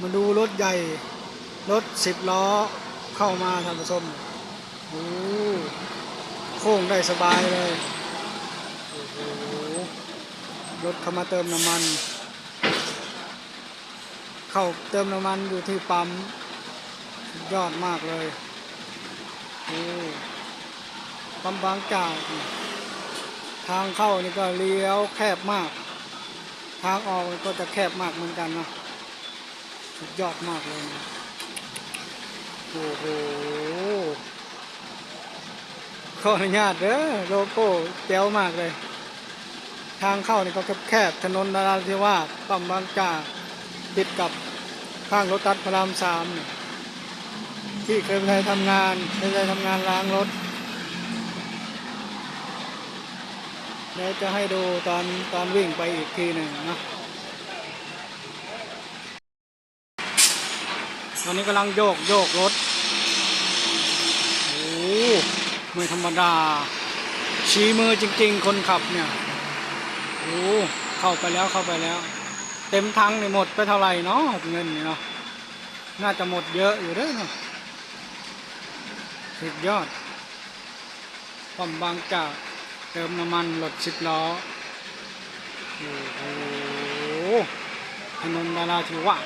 มาดูรถใหญ่ รถสิบล้อเข้ามาท่านผู้ชมโอ้โค้งได้สบายเลยโอ้โหรถเข้ามาเติมน้ำมัน เข้าเติมน้ำมันอยู่ที่ปั๊มยอดมากเลยโอ้ปั๊มบางจากทางเข้านี่ก็เลี้ยวแคบมาก ทางออกก็จะแคบมากเหมือนกันนะ สุดยอดมากเลยนะโอ้โหขออนุญาตเด้อโลโก้เจ๋วมากเลย ทางเข้านี่ก็แคบๆถนนนราธิวาสปั๊มบางจากติดกับข้างรถตัดพระรามสามนี่ที่เคยไปทำงานเคยไปทำงานล้างรถเดี๋ยวจะให้ดูตอนตอนวิ่งไปอีกทีหนึ่งนะ ตอนนี้กำลังโยกโยกรถ โอ้ไม่ธรรมดา ชี้มือจริง ๆ คนขับเนี่ย โอ้เข้าไปแล้วเข้าไปแล้ว เต็มทังนี่หมดไปเท่าไหร่เนาะเงินนี่เนาะ น่าจะหมดเยอะอยู่เด้อเนาะสุดยอดปั๊มบางจากเติมน้ำมันรถสิบล้อ โอ้โหถนนดาราธิวา